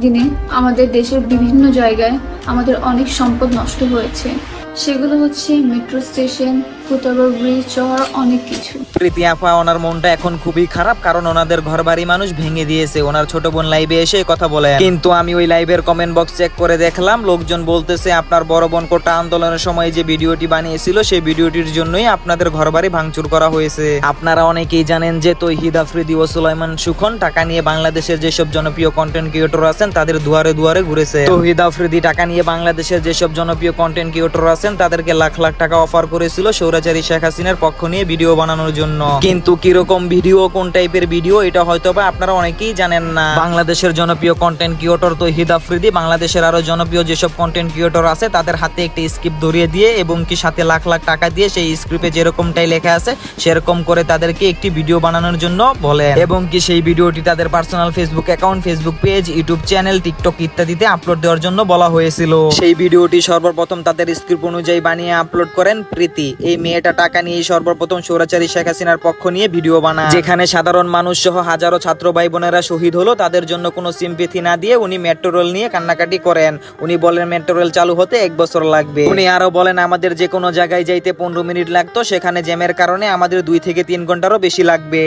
দিনে আমাদের দেশের বিভিন্ন জায়গায় আমাদের অনেক সম্পদ নষ্ট হয়েছে। সেগুলো হচ্ছে মেট্রো স্টেশন ফুটওভার ব্রিজ শহর অনেক কিছু। প্রীতি ওনার মনটা এখন খুবই খারাপ, কারণ ওনাদের ঘর মানুষ ভেঙে দিয়েছে। ওনার ছোট বোন লাইভে এসে কথা বলে। কিন্তু আমি ওই লাইভের কমেন্ট বক্স চেক করে দেখলাম, লোকজন বলতেছে, আপনার বড় বোন কোটা আন্দোলনের সময় যে ভিডিওটি বানিয়েছিল, সেই ভিডিওটির জন্যই আপনাদের ঘর বাড়ি ভাঙচুর করা হয়েছে। আপনারা অনেকেই জানেন যে তৈহিদ আফ্রিদি ও সুলাইমান সুখন টাকা নিয়ে বাংলাদেশের যেসব জনপ্রিয় কন্টেন্ট ক্রিয়েটর আছেন, তাদের দুয়ারে দুয়ারে ঘুরেছে। তৌহিদ আফ্রিদি টাকা নিয়ে বাংলাদেশের যেসব জনপ্রিয় কন্টেন্ট ক্রিয়েটর আছেন, তাদেরকে লাখ লাখ টাকা অফার করেছিল সৌরাচারী শেখ হাসিনার পক্ষ নিয়ে ভিডিও বানানোর জন্য। কিন্তু কীরকম ভিডিও, কোন টাইপের ভিডিও, এটা হয়তো বা আপনারা অনেকেই জানেন না। বাংলাদেশের জনপ্রিয় কন্টেন্ট ক্রিয়েটর তৌহিদ আফ্রিদি, বাংলাদেশের আরও জনপ্রিয় যেসব কন্টেন্ট ক্রিয়েটর আছে, তাদের হাতে একটি স্ক্রিপ্ট ধরিয়ে দিয়ে এবং কি সাথে লাখ লাখ টাকা দিয়ে সেই স্ক্রিপ্টে যেরকমটাই লেখা আছে, সেরকম করে তাদেরকে একটি ভিডিও বানানোর জন্য বলে এবং কি সেই ভিডিওটি তাদের personal Facebook account Facebook page YouTube channel TikTok ইত্যাদিতে আপলোড দেওয়ার জন্য বলা হয়েছিল। সেই ভিডিওটি সর্বপ্রথম তাদের স্ক্রিপ্ট অনুযায়ী বানিয়ে আপলোড করেন প্রীতি। এই মেয়েটা টাকা নিয়ে সর্বপ্রথম সৌরাচারী শেখ হাসিনার পক্ষ নিয়ে ভিডিও বানায়। যেখানে সাধারণ মানুষ সহ হাজারো ছাত্র ভাই বোনেরা শহীদ হলো, তাদের জন্য কোনো সিম্পেথি না দিয়ে উনি মেট্রো রেল নিয়ে কান্নাকাটি করেন। উনি বলেন, মেট্রো রেল চালু হতে এক বছর লাগবে। উনি আরও বলেন, আমাদের যে কোনো জায়গায় যাইতে পনেরো মিনিট লাগতো, সেখানে জ্যামের কারণে আমাদের দুই থেকে তিন ঘন্টারও বেশি লাগবে।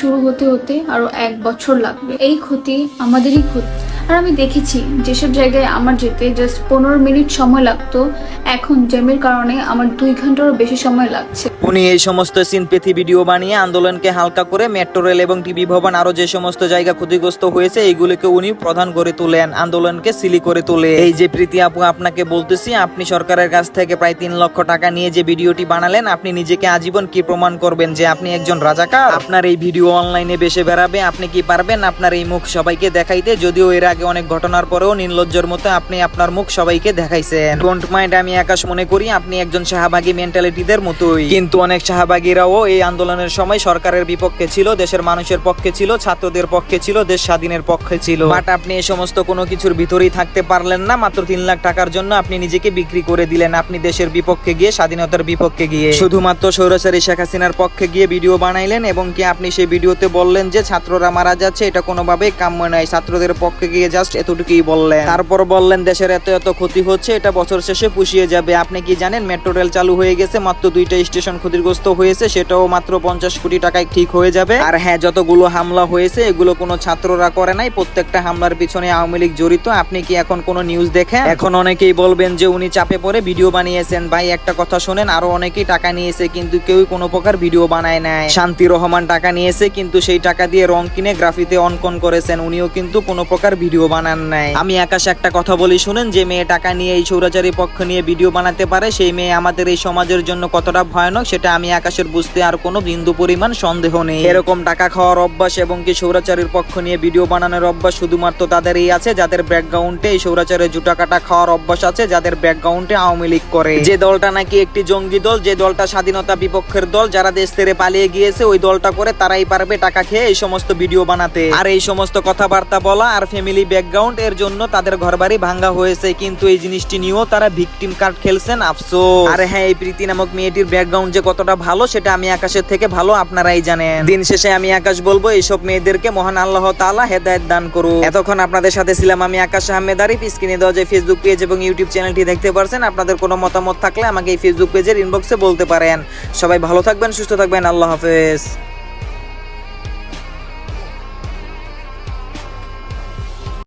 শুরু হতে হতে আরও এক বছর লাগবে। এই ক্ষতি আমাদেরই ক্ষতি। আর আমি দেখেছি, যেসব জায়গায় আমার যেতে জাস্ট পনেরো মিনিট সময় লাগতো, এখন জ্যামের কারণে আমার দুই ঘন্টারও বেশি সময় লাগছে। উনি এই সমস্ত সিনপেথি ভিডিও বানিয়ে আন্দোলনকে হালকা করে মেট্রো রেল এবং টিভি ভবন আরও যে সমস্ত জায়গা ক্ষতিগ্রস্ত হয়েছে, এইগুলিকে উনি প্রধান করে তোলেন, আন্দোলনকে সিলি করে তোলে। এই যে প্রীতি আপু, আপনাকে বলতেছি, আপনি সরকারের কাছ থেকে প্রায় তিন লক্ষ টাকা নিয়ে যে ভিডিওটি বানালেন, আপনি নিজেকে আজীবন কি প্রমাণ করবেন যে আপনি একজন রাজাকার? আপনার এই ভিডিও অনলাইনে বেশে বেড়াবে, আপনি কি পারবেন আপনার এই মুখ সবাইকে দেখাইতে? যদিও এর আগে অনেক ঘটনার পরেও নির্লজ্জর মতো আপনি আপনার মুখ সবাইকে দেখাইছেন। ডোন্ট মাইন্ড আমি আকাশ মনে করি আপনি একজন শাহবাগী মেন্টালিটিদের মতোই। কিন্তু অনেক শাহবাগীরাও এই আন্দোলনের সময় সরকারের বিপক্ষে ছিল, দেশের মানুষের পক্ষে ছিল, ছাত্রদের পক্ষে ছিল, দেশ স্বাধীনের পক্ষে ছিল। বাট আপনি এই সমস্ত কোনো কিছুর ভিতরেই থাকতে পারলেন না, মাত্র তিন লাখ টাকার জন্য আপনি নিজেকে বিক্রি করে দিলেন, আপনি দেশের বিপক্ষে গিয়ে, স্বাধীনতার বিপক্ষে গিয়ে। শুধুমাত্র সৌরচারী শেখ হাসিনার পক্ষে গিয়ে ভিডিও বানাইলেন, এবং কি আপনি সেই ভিডিওতে বললেন যে ছাত্ররা মারা যাচ্ছে, এটা কোনোভাবেই কাম্য নয়, ছাত্রদের পক্ষে গিয়ে জাস্ট এতটুকুই বললেন। তারপর বললেন, দেশের এত এত ক্ষতি হচ্ছে, এটা বছর শেষে পুষিয়ে যাবে। আপনি কি জানেন, মেট্রো রেল চালু হয়ে গেছে, মাত্র দুইটা স্টেশন ক্ষতিগ্রস্ত হয়েছে, সেটাও মাত্র পঞ্চাশ কোটি টাকায় ঠিক হয়ে যাবে। আর হ্যাঁ যতগুলো হামলা হয়েছে, এগুলো কোনো ছাত্ররা করে নাই, প্রত্যেকটা হামলার পিছনে আওয়ামী লীগ জড়িত। আপনি কি এখন কোনো নিউজ দেখেন? এখন অনেকেই বলবেন যে উনি চাপে পড়ে ভিডিও বানিয়েছেন। ভাই, একটা কথা শোনেন, আরও অনেকেই টাকা নিয়েছে, কিন্তু কেউ কোনো প্রকার ভিডিও বানায় নাই। শান্তি রহমান টাকা নিয়েছে, কিন্তু সেই টাকা দিয়ে রং কিনে গ্রাফিতে অঙ্কন করেছেন, উনিও কিন্তু কোনো প্রকার ভিডিও বানান নাই। আমি আকাশ একটা কথা বলি, শুনেন, যে মেয়ে টাকা নিয়ে এই সৌরাচারী পক্ষ নিয়ে ভিডিও বানাতে পারে, সেই মেয়ে আমাদের এই সমাজের জন্য কতটা ভয়ানক, সেটা আমি আকাশের বুঝতে আর কোনো বিন্দু পরিমাণ সন্দেহ নেই। এরকম টাকা খাওয়ার অভ্যাস এবং কি সৌরাচারীর পক্ষ নিয়ে ভিডিও বানানোর অভ্যাস শুধুমাত্র তাদেরই আছে, যাদের ব্যাকগ্রাউন্ডে এই সৌরাচারের জুটা কাটা খাওয়ার অভ্যাস আছে, যাদের ব্যাকগ্রাউন্ডে আওয়ামী লীগ করে। যে দলটা নাকি একটি জঙ্গি দল, যে দলটা স্বাধীনতা বিপক্ষের দল, যারা দেশ ছেড়ে পালিয়ে গিয়েছে, ওই দলটা করে তারাই পারবে টাকা খেয়ে এই সমস্ত ভিডিও বানাতে। আর এই সমস্ত কথাবার্তা বলা আর ফ্যামিলি ব্যাকগ্রাউন্ড এর জন্য তাদের ঘরবাড়ি ভাঙ্গা হয়েছে, কিন্তু এই জিনিসটি নিয়েও তারা ভিকটিম কার্ড খেলছেন, আফসোস। আর হ্যাঁ এই প্রীতি নামক মেয়েটির ব্যাকগ্রাউন্ড যে কতটা ভালো, সেটা আমি আকাশের থেকে ভালো আপনারাই জানেন। দিন শেষে আমি আকাশ বলব, এইসব মেয়েদেরকে মহান আল্লাহ তাআলা হেদায়ত দান করুন এতক্ষণ আপনাদের সাথে ছিলাম আমি আকাশ আহমেদ আরিফ। স্ক্রিনে দেওয়া যে ফেসবুক পেজ এবং ইউটিউব চ্যানেলটি দেখতে পারছেন, আপনাদের কোনো মতামত থাকলে আমাকে এই ফেসবুক পেজের ইনবক্সে বলতে পারেন। সবাই ভালো থাকবেন, সুস্থ থাকবেন, আল্লাহ হাফেজ।